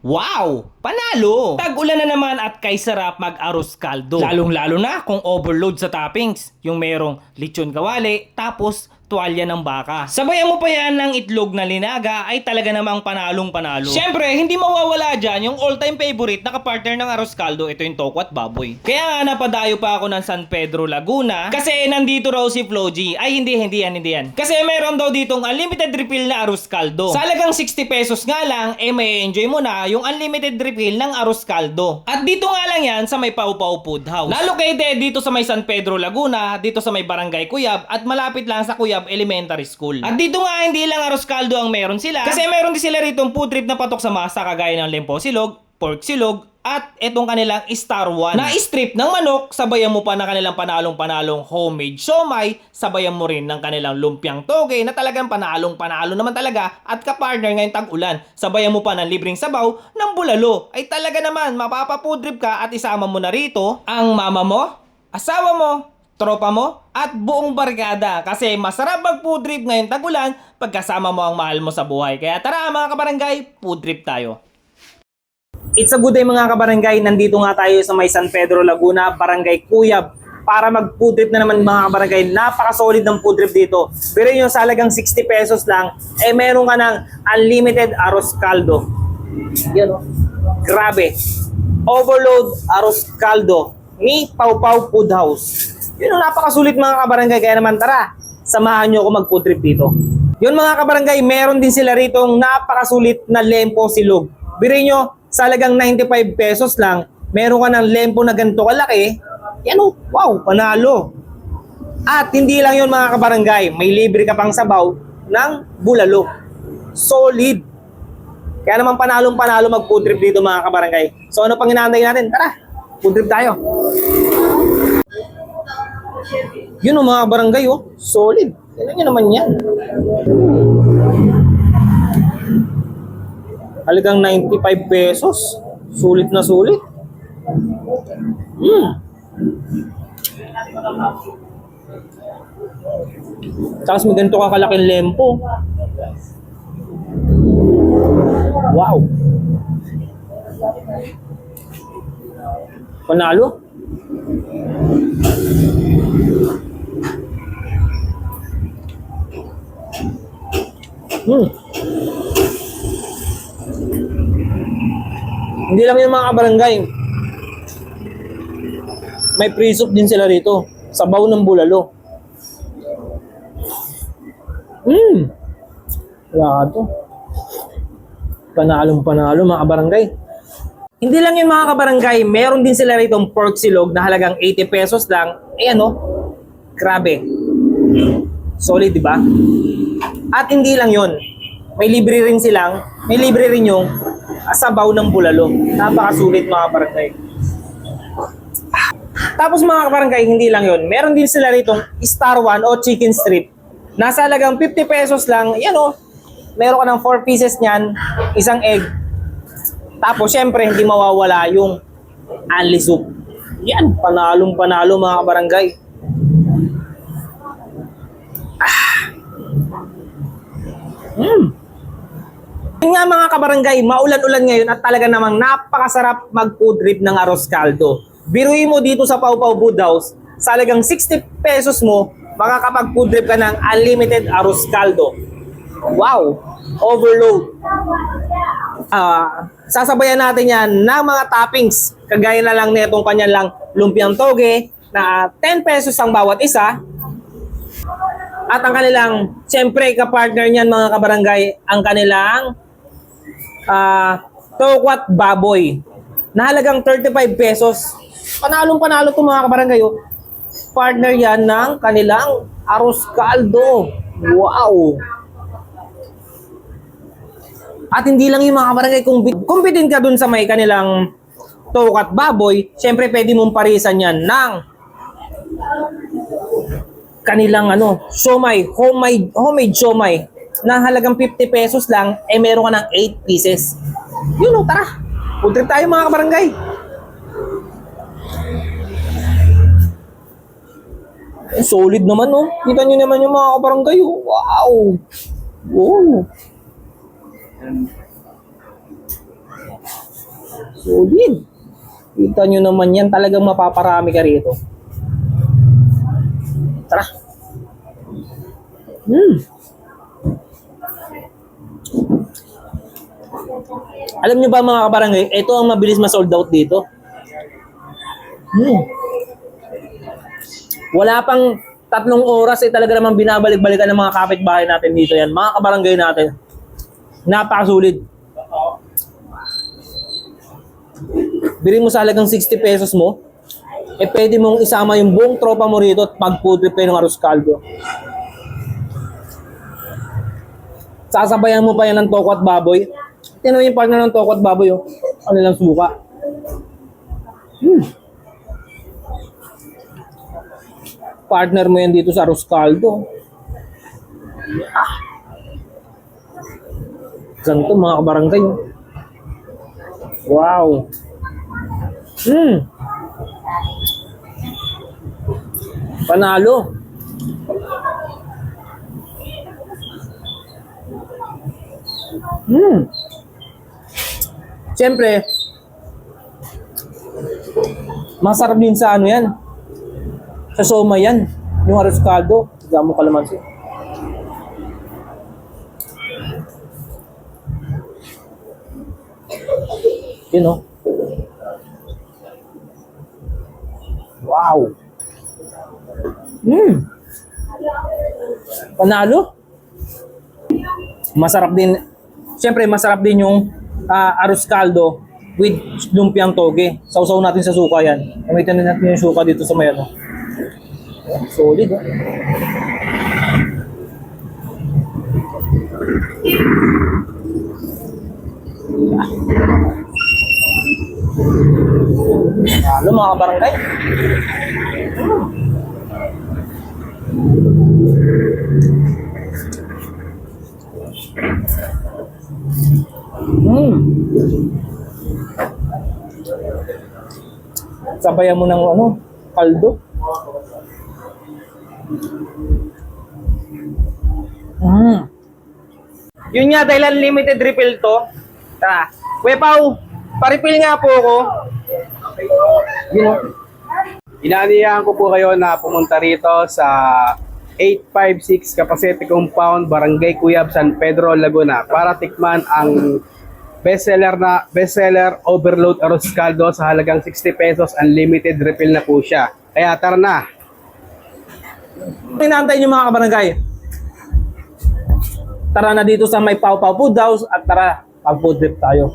Wow! Panalo! Tag-ulan na naman at kay sarap mag-arroz caldo. Lalong-lalo na kung overload sa toppings. Yung merong lechon kawali, tapos tuwalya ng baka. Sabayan mo pa yan ng itlog na linaga ay talaga namang panalong panalo. Siyempre, hindi mawawala dyan yung all-time favorite na kapartner ng arroz caldo, ito yung toko at baboy. Kaya nga napadayo pa ako ng San Pedro Laguna kasi nandito raw si Flo G. Ay hindi, hindi yan, hindi yan. Kasi meron daw ditong unlimited refill na arroz caldo. Sa halagang 60 pesos nga lang, eh may enjoy mo na yung unlimited refill ng arroz caldo. At dito nga lang yan sa may Pau Pau Food House. Located dito sa may San Pedro Laguna, dito sa may Barangay Cuyab at malapit lang sa Cuyab Elementary School. At dito nga hindi lang arroz caldo ang meron sila kasi meron din sila rito food trip na patok sa masa kagaya ng lempo silog, pork silog, at itong kanilang Star One na strip ng manok, sabayan mo pa ng kanilang panalong-panalong homemade siomay, sabayan mo rin ng kanilang lumpiang toge na talagang panalong-panalo naman talaga at kapartner ngayong tag-ulan. Sabayan mo pa ng libreng sabaw ng bulalo. Ay talaga naman, mapapapudrip ka at isama mo na rito ang mama mo, asawa mo, tropa mo, at buong barkada kasi masarap mag food trip ngayong tagulan pagkasama mo ang mahal mo sa buhay. Kaya tara mga kabarangay, food trip tayo. It's a good day mga kabarangay. Nandito nga tayo sa may San Pedro Laguna, Barangay Cuyab para mag food trip na naman mga kabarangay. Napaka-solid ng food trip dito. Pero yung sa halagang 60 pesos lang, eh meron ka ng unlimited arroz caldo. Yan o. Grabe. Overload arroz caldo ni Pau Pau Food House. Yun o, napakasulit mga kabarangay. Kaya naman tara, samahan nyo ako mag food trip dito. Yun mga kabarangay, meron din sila rito napakasulit na lempo silog. Biri nyo, sa halagang 95 pesos lang, meron ka ng lempo na ganito kalaki. Yan o, wow, panalo. At hindi lang yun mga kabarangay, may libre ka pang sabaw ng bulalo. Solid. Kaya naman panalong panalo mag food trip dito mga kabarangay. So ano pang inaantay natin? Tara, food trip tayo. Yun o mga barangay oh, solid. Tignan nyo naman yan. Halagang 95 pesos. Sulit na sulit. Hmm. Tapos may ganito kakalaking lempo. Wow. Panalo. Hmm. Hindi lang yung mga kabarangay. May free soup din sila rito. Sabaw ng bulalo. Hmm. Wala to. Panalong panalo mga kabarangay. Hindi lang yung mga kabarangay, meron din sila rito pork silog na halagang 80 pesos lang. Eh ano? Grabe. Solid, di ba? At hindi lang yon. May libre rin silang, may libre rin yung sabaw ng bulalo. Napakasulit mga barangay. Tapos mga barangay, hindi lang yon. Meron din sila rito Star One o Chicken Strip. Nasa halagang 50 pesos lang. Yan o. Meron ka ng 4 pieces niyan, isang egg. Tapos syempre hindi mawawala yung only soup. Yan, panalong panalo mga barangay. Mm. Yun nga mga kabarangay, maulan-ulan ngayon at talaga namang napakasarap mag-food trip ng arroz caldo. Biruin mo dito sa Pau Pau Food House, sa halagang 60 pesos mo, makakapag-food trip ka ng unlimited arroz caldo. Wow! Overload! Ah, sasabayan natin yan ng mga toppings. Kagaya na lang nitong kanyang lang lumpiang toge na 10 pesos ang bawat isa. At ang kanilang, siyempre, kapartner niyan mga kabarangay, ang kanilang ah tokwat baboy na halagang 35 pesos. Panalong panalo to mga kabarangay. oh. Partner yan ng kanilang arroz caldo. Wow! At hindi lang yung mga kabarangay, kung kumpitin ka dun sa may kanilang tokat baboy, syempre pwede mong parisan yan ng kanilang ano, siomay, homemade, homemade siomay na halagang 50 pesos lang, eh meron ka ng 8 pieces. Yun o, tara. Food tayo mga kabarangay. Solid naman oh. Kita nyo naman yung mga kabarangay oh. Wow. Wow. Solid. Kita nyo naman yan, talagang mapaparami ka rito. Tara. Hmm. Alam nyo ba mga kabarangay, ito ang mabilis ma-sold out dito. Hmm. Wala pang tatlong oras eh talaga naman binabalik-balikan ng mga kapitbahay natin dito yan. Mga kabarangay natin. Napakasulit. Bili mo sa halagang 60 pesos mo, eh pwede mong isama yung buong tropa mo rito at pag-food trip kayo ng arroz caldo. Sasabayan mo pa yan ng toko at baboy. Tingnan mo yung partner ng toko at baboy, oh. Ano lang suka. Hmm. Partner mo yan dito sa arroz caldo. Ah. Ganito mga kabarangay. Wow. Hmm. Panalo. Hmm. Siyempre, masarap din sa ano yan. Sa soma yan. Yung arroz caldo. Gamo kalamansi. Yun oh. Wow. Hmm. Panalo. Masarap din. Siyempre, masarap din yung ah, arroz caldo with lumpiang toge. Sausaw natin sa suka yan. Gamitin na natin yung suka dito sa may ano. Solid, oh. Halo mga kabarangay. Hmm. Sabayan mo ng ano, kaldo. Mm. Yun nga, dahil unlimited refill to. Kuya Pao, pa-refill nga po ako. Yun o. Inaaniyahan ko po kayo na pumunta rito sa 856 Capacete Compound, Barangay Cuyab, San Pedro, Laguna para tikman ang bestseller na bestseller overload arroz caldo sa halagang 60 pesos unlimited refill na po siya. Kaya tara na. Inaantay niyo mga kabarangay. Tara na dito sa may Pau Pau Food House at tara, pag food trip tayo.